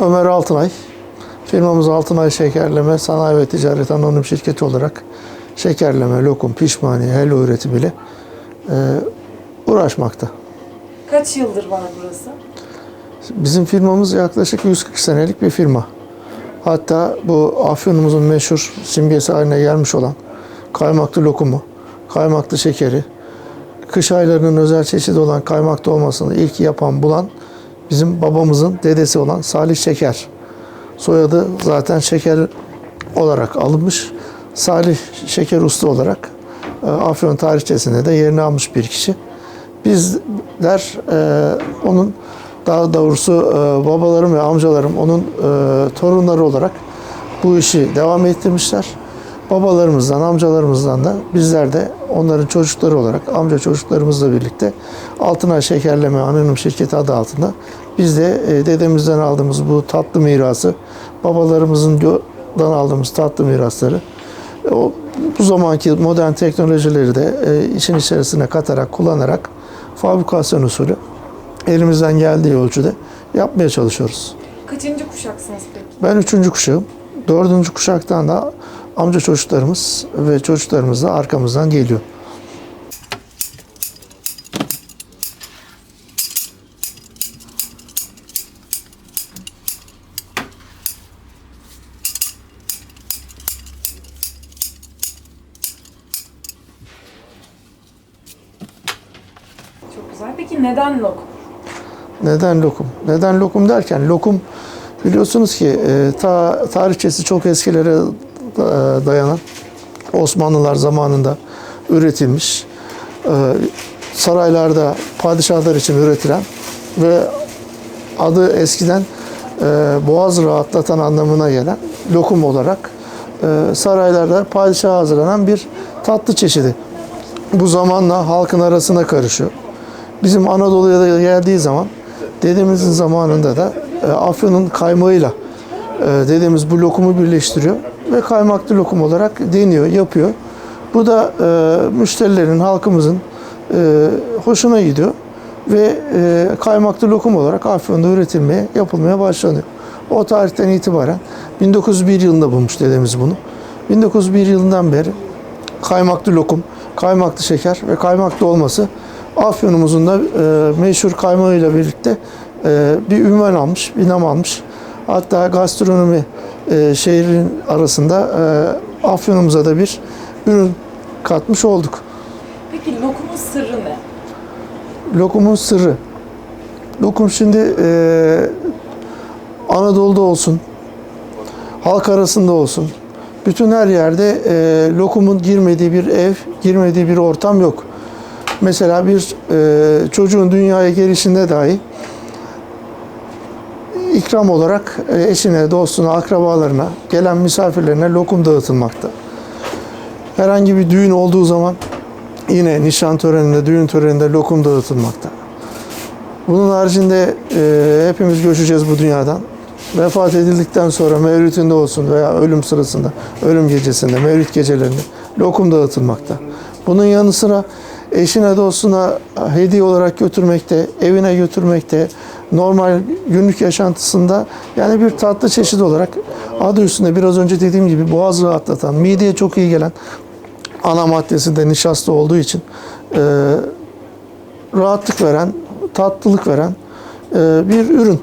Ömer Altınay. Firmamız Altınay Şekerleme Sanayi ve Ticaret Anonim Şirketi olarak şekerleme, lokum, pişmaniye, helva üretimiyle e, uğraşmakta. Kaç yıldır var burası? Bizim firmamız yaklaşık 140 senelik bir firma. Hatta bu Afyon'umuzun meşhur simgesi haline gelmiş olan kaymaklı lokumu, kaymaklı şekeri, kış aylarının özel çeşidi olan kaymaklı olmasını ilk yapan bulan bizim babamızın dedesi olan Salih Şeker. Soyadı zaten şeker olarak alınmış. Salih Şeker Usta olarak e, Afyon tarihçesinde de yerini almış bir kişi. Bizler e, onun daha doğrusu e, babalarım ve amcalarım onun torunları olarak bu işi devam ettirmişler. Babalarımızdan, amcalarımızdan da bizler de onların çocukları olarak amca çocuklarımızla birlikte Altınay Şekerleme Anonim Şirketi adı altında biz de e, dedemizden aldığımız bu tatlı mirası, babalarımızın dan aldığımız tatlı mirasları e, o bu zamanki modern teknolojileri de e, işin içerisine katarak, kullanarak fabrikasyon usulü elimizden geldiği ölçüde yapmaya çalışıyoruz. Kaçıncı kuşaksınız peki? Ben üçüncü kuşağım. Dördüncü kuşaktan da amca çocuklarımız ve çocuklarımız da arkamızdan geliyor. Çok güzel. Peki neden lokum? Neden lokum? Neden lokum derken lokum biliyorsunuz ki e, ta tarihçesi çok eskilere dayanan Osmanlılar zamanında üretilmiş e, saraylarda padişahlar için üretilen ve adı eskiden e, boğaz rahatlatan anlamına gelen lokum olarak e, saraylarda padişaha hazırlanan bir tatlı çeşidi. Bu zamanla halkın arasına karışıyor. Bizim Anadolu'ya da geldiği zaman dedemizin zamanında da e, Afyon'un kaymağıyla e, dedemiz bu lokumu birleştiriyor ve kaymaklı lokum olarak deniyor, yapıyor. Bu da e, müşterilerin, halkımızın e, hoşuna gidiyor ve e, kaymaklı lokum olarak Afyon'da üretilmeye, yapılmaya başlanıyor. O tarihten itibaren 1901 yılında bulmuş dedemiz bunu. 1901 yılından beri kaymaklı lokum, kaymaklı şeker ve kaymaklı olması Afyon'umuzun da e, meşhur kaymağıyla birlikte e, bir ünvan almış, bir nam almış. Hatta gastronomi e, şehrin arasında e, Afyon'umuza da bir ürün katmış olduk. Peki lokumun sırrı ne? Lokumun sırrı. Lokum şimdi e, Anadolu'da olsun, halk arasında olsun, bütün her yerde e, lokumun girmediği bir ev, girmediği bir ortam yok. Mesela bir e, çocuğun dünyaya gelişinde dahi ikram olarak e, eşine, dostuna, akrabalarına, gelen misafirlerine lokum dağıtılmakta. Herhangi bir düğün olduğu zaman yine nişan töreninde, düğün töreninde lokum dağıtılmakta. Bunun haricinde e, hepimiz göçeceğiz bu dünyadan. Vefat edildikten sonra mevlütünde olsun veya ölüm sırasında, ölüm gecesinde, mevlüt gecelerinde lokum dağıtılmakta. Bunun yanı sıra eşine dostuna hediye olarak götürmekte, evine götürmekte, normal günlük yaşantısında yani bir tatlı çeşit olarak adı üstünde biraz önce dediğim gibi boğaz rahatlatan, mideye çok iyi gelen ana maddesi de nişasta olduğu için e, rahatlık veren, tatlılık veren e, bir ürün.